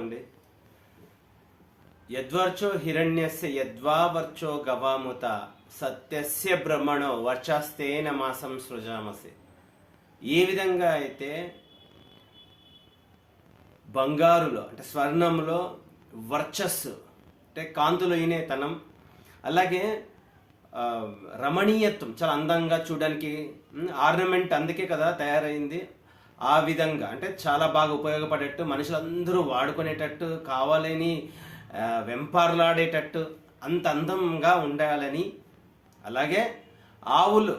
అండి యద్వర్చో హిరణ్యస్య యద్వావర్చో గవాముత సత్యస్య బ్రహ్మణో వర్చస్తేన మాసం సృజామసి. ఏ విధంగా అయితే బంగారులో అంటే స్వర్ణంలో వర్చస్సు అంటే కాంతులు ఈనేతనం అలాగే రమణీయత్వం చాలా అందంగా చూడడానికి ఆర్నమెంట్ అందుకే కదా తయారైంది. ఆ విధంగా. అంటే చాలా బాగా ఉపయోగపడేట్టు మనుషులందరూ వాడుకునేటట్టు కావాలని వెంపార్లాడేటట్టు అంత అందంగా ఉండాలని. అలాగే ఆవులు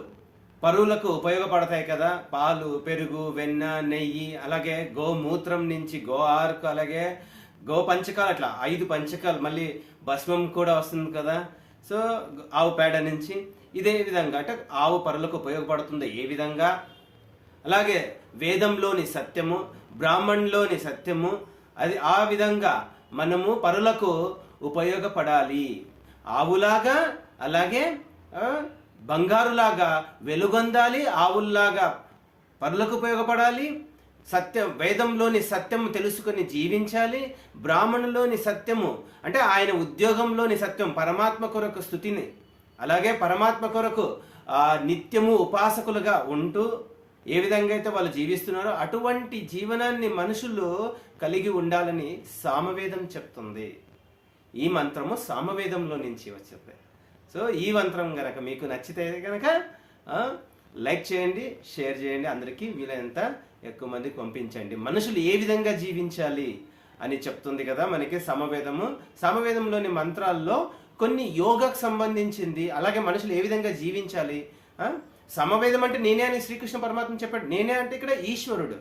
పరువులకు ఉపయోగపడతాయి కదా. పాలు పెరుగు వెన్న నెయ్యి అలాగే గోమూత్రం నుంచి గో ఆర్కు అలాగే గో పంచకాలు అట్లా ఐదు పంచకాలు మళ్ళీ భస్మం కూడా వస్తుంది కదా. సో ఆవు పేడ నుంచి ఇదే విధంగా అంటే ఆవు పరులకు ఉపయోగపడుతుంది ఏ విధంగా? అలాగే వేదంలోని సత్యము బ్రాహ్మణ్లోని సత్యము అది ఆ విధంగా మనము పరులకు ఉపయోగపడాలి. ఆవులాగా అలాగే బంగారులాగా వెలుగొందాలి ఆవుల్లాగా పరులకు ఉపయోగపడాలి సత్యం వేదంలోని సత్యము తెలుసుకొని జీవించాలి బ్రాహ్మణులోని సత్యము అంటే ఆయన ఉద్యోగంలోని సత్యం పరమాత్మ కొరకు స్థుతిని అలాగే పరమాత్మ కొరకు నిత్యము ఉపాసకులుగా ఉంటూ ఏ విధంగా అయితే వాళ్ళు జీవిస్తున్నారో అటువంటి జీవనాన్ని మనుషులు కలిగి ఉండాలని సామవేదం చెప్తుంది. ఈ మంత్రము సామవేదంలో నుంచి వచ్చింది. సో ఈ మంత్రం గనక మీకు నచ్చితే కనుక లైక్ చేయండి షేర్ చేయండి అందరికీ వీలైనంత ఎక్కువ మందికి పంపించండి. మనుషులు ఏ విధంగా జీవించాలి అని చెప్తుంది కదా మనకి సమవేదము. సమవేదంలోని మంత్రాల్లో కొన్ని యోగకు సంబంధించింది అలాగే మనుషులు ఏ విధంగా జీవించాలి సమవేదం అంటే నేనే అని శ్రీకృష్ణ పరమాత్మ చెప్పాడు. నేనే అంటే ఇక్కడ ఈశ్వరుడు.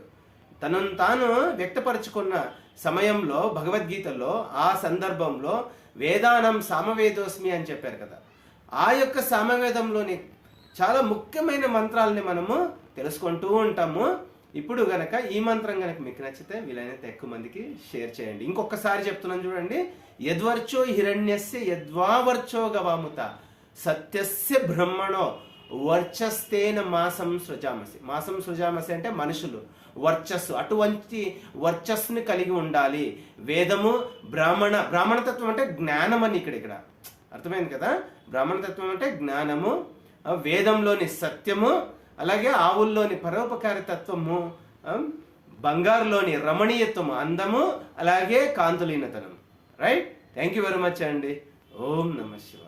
తనను తాను వ్యక్తపరుచుకున్న సమయంలో భగవద్గీతలో ఆ సందర్భంలో వేదానం సామవేదోస్మి అని చెప్పారు కదా. ఆ యొక్క సామవేదంలోని చాలా ముఖ్యమైన మంత్రాలని మనము తెలుసుకుంటూ ఉంటాము. ఇప్పుడు గనక ఈ మంత్రం గనక మీకు నచ్చితే వీలైనంత ఎక్కువ మందికి షేర్ చేయండి. ఇంకొకసారి చెప్తున్నాను చూడండి. యద్వర్చో హిరణ్యస్య యద్వావర్చో గవాముత. సత్యస్య బ్రహ్మణో. వర్చస్తేన మాసం సృజామసి. మాసం సృజామసి అంటే మనుషులు. వర్చస్సు. అటువంటి వర్చస్సుని కలిగి ఉండాలి. వేదము బ్రాహ్మణ బ్రాహ్మణతత్వం అంటే జ్ఞానం అని ఇక్కడ ఇక్కడ. అర్థమైంది కదా? బ్రాహ్మణతత్వం అంటే జ్ఞానము వేదంలోని సత్యము అలాగే ఆవుల్లోని పరోపకారతత్వము బంగారులోని రమణీయత్వము అందము అలాగే కాంతులీనతనం right thank you very much అండి. ఓం నమ శివ